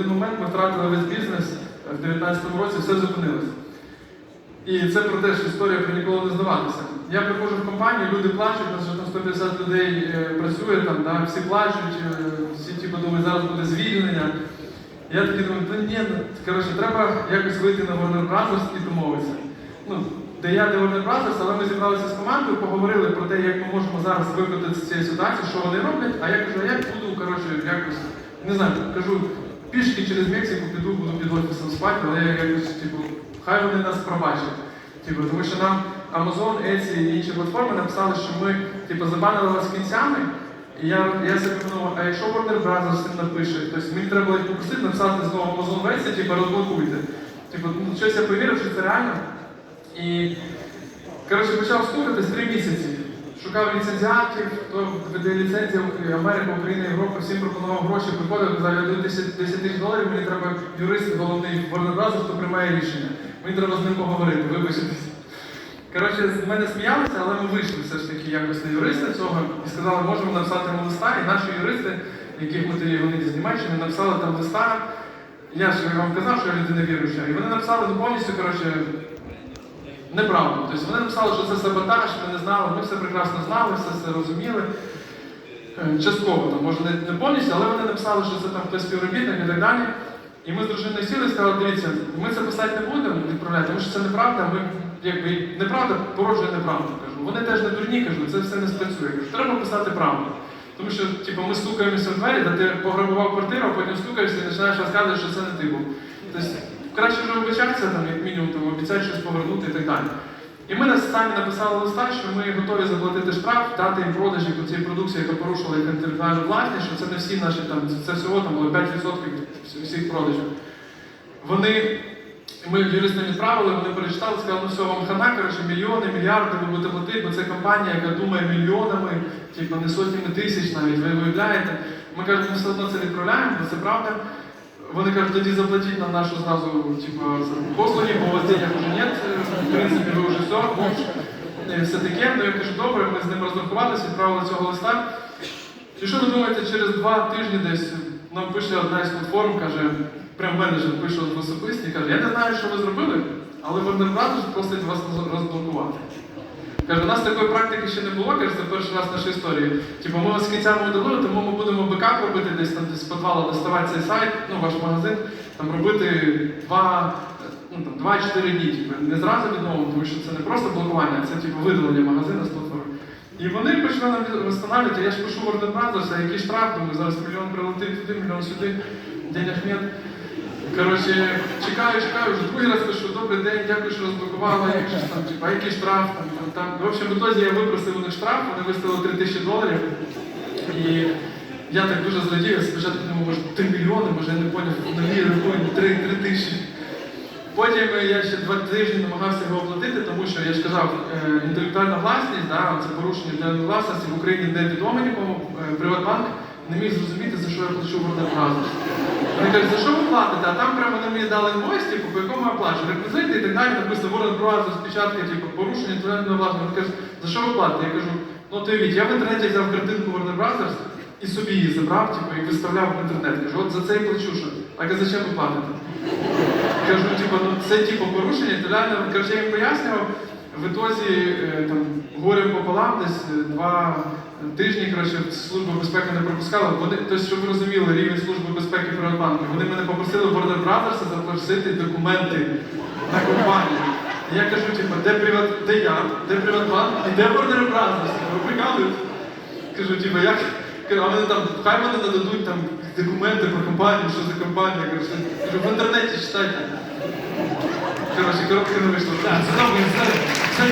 один момент ми втратили весь бізнес в 2019 році, все зупинилося. І це про те, що історія про ніколи не здаватися. Я приходжу в компанію, люди плачуть, нас вже там 150 людей е, працює, там, да, всі плачуть, е, всі типу, думають, зараз буде звільнення. Я такий думаю, ну ні, коротше, треба якось вийти на Warner Brothers і домовитися. Ну, де я, де Warner Brothers, але ми зібралися з командою, поговорили про те, як ми можемо зараз викрутити з цієї ситуації, що вони роблять, а я кажу, а я буду, коротше, якось, не знаю, кажу, пішки через Мексику піду, буду під офісом спати, але я якось, типу, хай вони нас пробачать. Типу, тому що нам Amazon, Etsy і інші платформи написали, що ми типу, забанили вас кінцями. І я, я собі подумав, а якщо Warner Brothers цим напише, тобто мені треба було їх попросити написати знову Amazon Etsy, типу, розблокуйте. Типу, ну, щось я повірив, що це реально. І коротше, почав слухатись три місяці. Шукав ліцензіатів, хто веде ліцензію Америка, Україна, Європа, всім пропонував гроші, приходив, казав, я 10, 10 тисяч доларів, мені треба юрист головний в хто приймає рішення. Мені треба з ним поговорити, вибачитись. Коротше, з мене сміялися, але ми вийшли все ж таки якось на юриста цього і сказали, можемо написати йому листа, і наші юристи, яких ми вони з Німеччини, написали там листа. Я ж вам казав, що я людина віруюча, і вони написали ну, повністю, коротше, неправду. Тобто вони написали, що це саботаж, ми не знали, ми все прекрасно знали, все це розуміли. Е, Частково, там, може не, повністю, але вони написали, що це там хтось співробітник і так далі. І ми з дружиною сіли і сказали, дивіться, ми це писати не будемо відправляти, тому що це неправда, ми якби неправда породжує неправду. Кажу. Вони теж не дурні, кажу, це все не спрацює. Кажу, треба писати правду. Тому що типу, ми стукаємося в двері, де ти пограбував квартиру, а потім стукаєшся і починаєш розказувати, що це не ти був. Тобто краще вже вибачатися, там, як мінімум, там, обіцяти щось повернути і так далі. І ми самі написали листа, що ми готові заплатити штраф, дати їм продажі цій продукції, яка порушила їх інтелектуальну власність, що це не всі наші там, це всього там було 5% всіх продажів. Вони, ми юристам відправили, вони перечитали, сказали, ну все, вам хана, коротше, мільйони, мільярди ви будете платити, бо це компанія, яка думає мільйонами, типу, не сотнями тисяч навіть, ви виявляєте. Ми кажемо, ми все одно це відправляємо, бо це правда. Вони кажуть, тоді заплатіть нам нашу зразу типу, послуги, бо у вас денег вже нет, в принципі, ви вже все. Все таке. Ну я кажу, добре, ми з ним розрахувалися, відправили цього листа. І що ви думаєте, через два тижні десь нам пише одна із платформ, каже, прям менеджер пише в особисті, каже, я не знаю, що ви зробили, але Brothers просить вас розблокувати. Каже, у нас такої практики ще не було, каже, це перший раз в нашій історії. Типу, ми вас кінцями удалили, тому ми будемо бекап робити десь там з підвалу доставати цей сайт, ну ваш магазин, там робити два, ну, там, 2-4 дні. Типу, не зразу відновимо, тому що це не просто блокування, а це типу видалення магазину з платформи. І вони почали нам встановлювати, я ж пишу Warner Brothers, а який штраф, думаю, зараз мільйон прилетить туди, мільйон сюди, денег нет. Коротше, чекаю, чекаю, вже другий раз пишу, добрий день, дякую, що розблокували, якщо ж там, типу, а який штраф, там, там, там. В общем, в ітозі я випросив у них штраф, вони виставили 3 тисячі доларів. І я так дуже зрадів, спочатку думав, може 3 мільйони, може я не поняв, нові рахую 3, 3 тисячі. Потім я ще два тижні намагався його оплатити, тому що я ж казав, е, інтелектуальна власність, да, це порушення інтелектуальної власності в Україні не відомо нікому. Е, Приватбанк не міг зрозуміти, за що я плачу Brothers. Вони кажуть, за що ви платите? А там прямо вони мені дали інвойс, типу, по якому я плачу, реквізити і так далі, написано Warner Brothers, печатка, типу, порушення інтелектуальної власності. Вони кажуть, за що ви платите? Я кажу, ну то уявіть, я в інтернеті взяв картинку Warner Brothers і собі її забрав, типу, і виставляв в інтернет. Кажу, от за це і плачу, що. А кажу, зачем ви платите? Кажу, типу, ну це типу порушення, реально, коротше, я їм пояснював, в ітозі е, там горем пополам десь е, два тижні, коротше, служба безпеки не пропускала. Вони, тобто, щоб ви розуміли, рівень служби безпеки Приватбанку, вони мене попросили в Warner Brothers запросити документи на компанію. І я кажу, типу, де приват, де я, де Приватбанк і де Warner Brothers? Ви? Кажу, типу, як? А вони там, хай вони нададуть там документи про компанію, що за компанія. Кажу, в інтернеті читайте. Pero si creo que no me está.